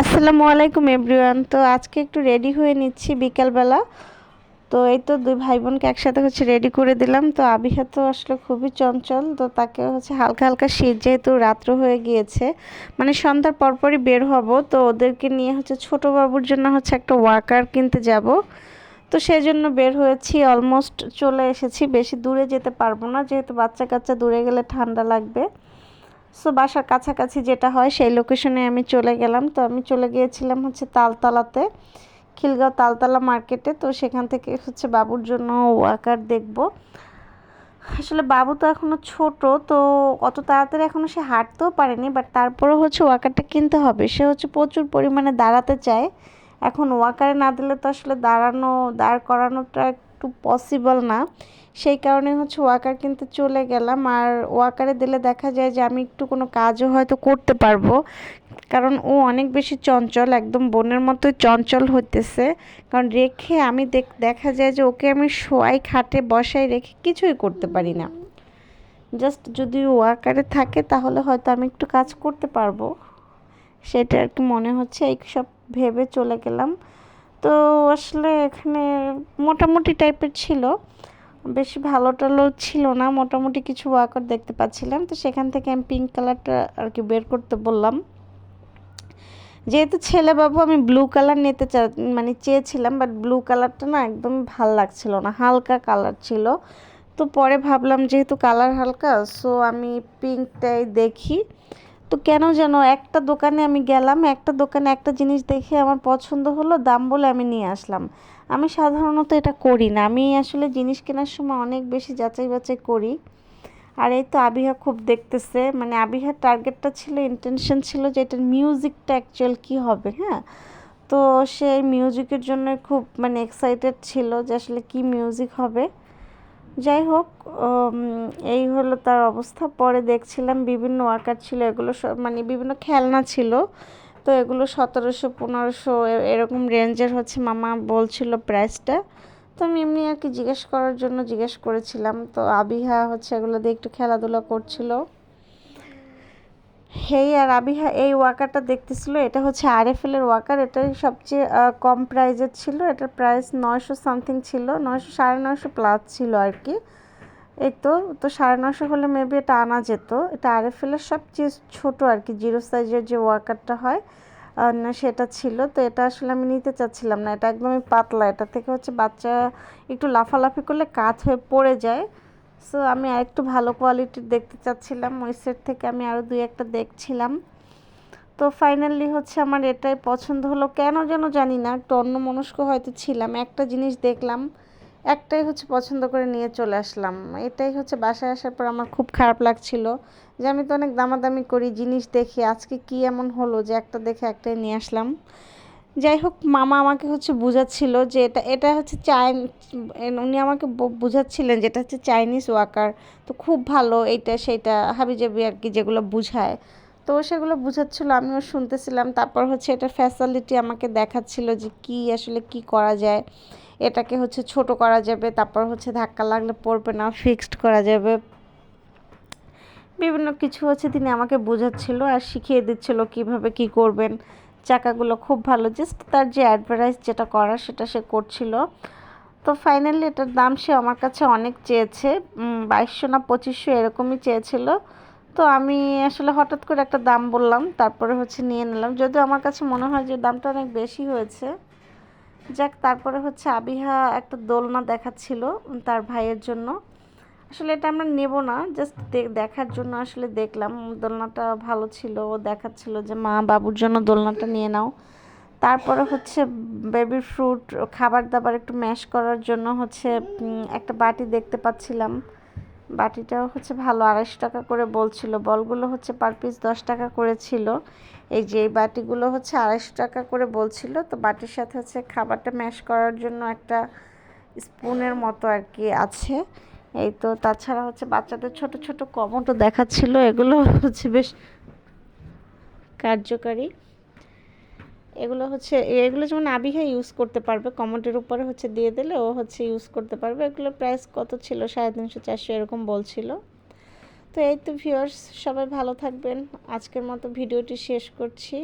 আসসালামু আলাইকুম এভরিওয়ান। তো আজকে একটু রেডি হয়ে নিচ্ছি বিকালবেলা। তো এই তো দুই ভাই বোনকে একসাথে হচ্ছে রেডি করে দিলাম। তো আবিহা তো আসলে খুবই চঞ্চল, তো তাকে হচ্ছে হালকা হালকা শীত যেহেতু রাত্র হয়ে গিয়েছে মানে সন্ধ্যার পরপরই বের হব। তো ওদেরকে নিয়ে হচ্ছে ছোট বাবুর জন্য হচ্ছে একটা ওয়াকার কিনতে যাব। তো সেই জন্য বের হয়েছি, অলমোস্ট চলে এসেছি। বেশি দূরে যেতে পারব না, যেহেতু বাচ্চা কাচ্চা দূরে গেলে ঠান্ডা লাগবে। সো বাসার কাছাকাছি যেটা হয়, সেই লোকেশনে আমি চলে গেলাম। তো আমি চলে গিয়েছিলাম হচ্ছে তালতলাতে, খিলগাঁও তালতলা মার্কেটে তো সেখান থেকে হচ্ছে বাবুর জন্য ওয়াকার দেখব। আসলে বাবু তো এখনও ছোট, তো অত তাড়াতাড়ি এখনও সে হাঁটতেও পারেনি বাট তারপরেও হচ্ছে ওয়াকারটা কিনতে হবে। সে হচ্ছে প্রচুর পরিমাণে দাঁড়াতে চায়। এখন ওয়াকারে না দিলে তো আসলে দাঁড়ানো, দাঁড় করানোটা একটু পসিবল না। সেই কারণে হচ্ছে ওয়াকার কিনতে চলে গেলাম। আর ওয়াকারে দিলে দেখা যায় যে আমি একটু কোনো কাজও হয়তো করতে পারব। কারণ ও অনেক বেশি চঞ্চল, একদম বোনের মতোই চঞ্চল হতেছে কারণ রেখে আমি দেখা যায় যে ওকে আমি শোয়াই, খাটে বসাই রেখে কিছুই করতে পারি না। জাস্ট যদি ওয়াকারে থাকে তাহলে হয়তো আমি একটু কাজ করতে পারব। সেটা আর কি মনে হচ্ছে, এই সব ভেবে চলে গেলাম। তো আসলে এখানে মোটামুটি টাইপের ছিল। বেশি ভালো টালো ছিল না, মোটামুটি কিছু ওয়াকার দেখতে পাচ্ছিলাম। তো সেখান থেকে আমি পিঙ্ক কালারটা আর কি বের করতে বললাম। যেহেতু ছেলে বাবু আমি ব্লু কালার নিতে চা মানে চেয়েছিলাম বাট ব্লু কালারটা না একদম ভালো লাগছিল না, হালকা কালার ছিল। তো পরে ভাবলাম যেহেতু কালার হালকা সো আমি পিঙ্কটাই দেখি। তো কেন যেন একটা দোকানে আমি গেলাম, একটা দোকানে একটা জিনিস দেখে আমার পছন্দ হলো, দাম বলে আমি নিয়ে আসলাম। আমি সাধারণত এটা করি না। আমি আসলে জিনিস কেনার সময় অনেক বেশি যাচাই বাছাই করি। আর এই তো আবিহা খুব দেখতেছে। মানে আবিহার টার্গেটটা ছিল ইন্টেনশন ছিল যে এটার মিউজিকটা অ্যাকচুয়াল কী হবে হ্যাঁ? তো সেই মিউজিকের জন্য খুব মানে এক্সাইটেড ছিল যে আসলে কী মিউজিক হবে। যাই হোক এই হলো তার অবস্থা। পরে দেখছিলাম বিভিন্ন ওয়ার্কার ছিল, এগুলো মানে বিভিন্ন খেলনা ছিল। তো এগুলো সতেরোশো, পনেরোশো এরকম রেঞ্জের হচ্ছে মামা বলছিল প্রাইসটা তো আমি এমনি আর কি জিজ্ঞেস করার জন্য জিজ্ঞেস করেছিলাম। তো আবিহা হচ্ছে এগুলো দিয়ে একটু খেলাধুলা করছিল। হেই, আর আবিহা এই ওয়াকারটা দেখতেছিল? এটা হচ্ছে আরএফএলের ওয়াকার। এটাই সবচেয়ে কম প্রাইজের ছিল। এটার প্রাইস নয়শো সামথিং ছিল। নয়শো, সাড়ে নয়শো প্লাস ছিল আর কি এই তো তো সাড়ে নশো হলে মেবি এটা আনা যেত। এটা আরএফএলের সবচেয়ে ছোট আর কি জিরো সাইজের যে ওয়াকারটা হয় না, সেটা ছিল। তো এটা আসলে আমি নিতে চাচ্ছিলাম না। এটা একদমই পাতলা। এটা থেকে হচ্ছে বাচ্চা একটু লাফালাফি করলে কাত হয়ে পড়ে যায়। সো আমি আরেকটু ভালো কোয়ালিটির দেখতে চাচ্ছিলাম। ওই সেট থেকে আমি আরও দুই একটা দেখছিলাম। তো ফাইনালি হচ্ছে আমার এটাই পছন্দ হলো। কেন যেন জানি না, একটু অন্য মনস্ক হয়তো ছিলাম। একটা জিনিস দেখলাম, একটাই হচ্ছে পছন্দ করে নিয়ে চলে আসলাম। এটাই হচ্ছে বাসায় আসার পর আমার খুব খারাপ লাগছিল যে আমি তো অনেক দামাদামি করি, জিনিস দেখি, আজকে কি এমন হলো যে একটা দেখে একটাই নিয়ে আসলাম। যাই হোক মামা আমাকে হচ্ছে বুঝাচ্ছিল যে এটা এটা হচ্ছে চাই উনি আমাকে বুঝাচ্ছিলেন যেটা হচ্ছে চাইনিজ ওয়াকার। তো খুব ভালো এইটা, সেইটা, হাবিজাবি আর কি যেগুলো বুঝায়। তো সেগুলো বুঝাচ্ছিল, আমিও শুনতেছিলাম। তারপর হচ্ছে এটা ফ্যাসিলিটি আমাকে দেখাচ্ছিল যে কি আসলে কি করা যায়। এটাকে হচ্ছে ছোট করা যাবে, তারপর হচ্ছে ধাক্কা লাগলে পড়বে না ফিক্সড করা যাবে। বিভিন্ন কিছু হচ্ছে তিনি আমাকে বোঝাচ্ছিল আর শিখিয়ে দিচ্ছিল কীভাবে কি করবেন। চাকাগুলো খুব ভালো। জাস্ট তার যে অ্যাডভার্টাইজ যেটা করার সেটা সে করছিল। তো ফাইনালি এটার দাম সে আমার কাছে অনেক চেয়েছে। বাইশশো না পঁচিশশো এরকমই চেয়েছিল। তো আমি আসলে হঠাৎ করে একটা দাম বললাম, তারপরে হচ্ছে নিয়ে নিলাম। যদিও আমার কাছে মনে হয় যে দামটা অনেক বেশি হয়েছে। যাক, তারপরে হচ্ছে আবিহা একটা দোলনা দেখাচ্ছিল তার ভাইয়ের জন্য। আসলে এটা আমরা নেব না জাস্ট দেখার জন্য আসলে দেখলাম। দোলনাটা ভালো ছিল দেখাচ্ছিল যে মা বাবুর জন্য দোলনাটা নিয়ে নাও। তারপরে হচ্ছে বেবি ফ্রুট খাবার দাবার একটু ম্যাশ করার জন্য হচ্ছে একটা বাটি দেখতে পাচ্ছিলাম। বাটিটাও হচ্ছে ভালো, আড়াইশো টাকা করে বলছিল। বলগুলো হচ্ছে পার পিস দশ টাকা করে ছিল। এই যে এই বাটিগুলো হচ্ছে আড়াইশো টাকা করে বলছিল। তো বাটির সাথে হচ্ছে খাবারটা ম্যাশ করার জন্য একটা স্পুনের মতো আর কি আছে। এই তো তাছাড়া হচ্ছে বাচ্চাদের ছোট ছোট কমোটো দেখাচ্ছিল, এগুলো হচ্ছে বেশ কার্যকারী। এগুলো হচ্ছে, এগুলো যেমন আবিহা ইউজ করতে পারবে কমোটের উপরে হচ্ছে দিয়ে দিলে ও হচ্ছে ইউজ করতে পারবে। এগুলো প্রাইস কত ছিল? সাড়ে তিনশো, চারশো এরকম বলছিল। তো এই তো ভিউয়ার্স সবাই ভালো থাকবেন। আজকের মতো ভিডিওটি শেষ করছি।